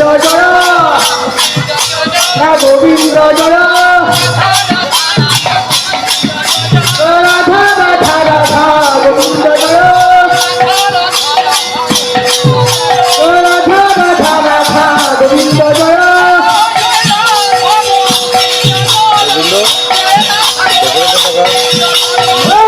গোবিন্দ জয় হ্যাঁ গোবিন্দ জয় রাধা Oh!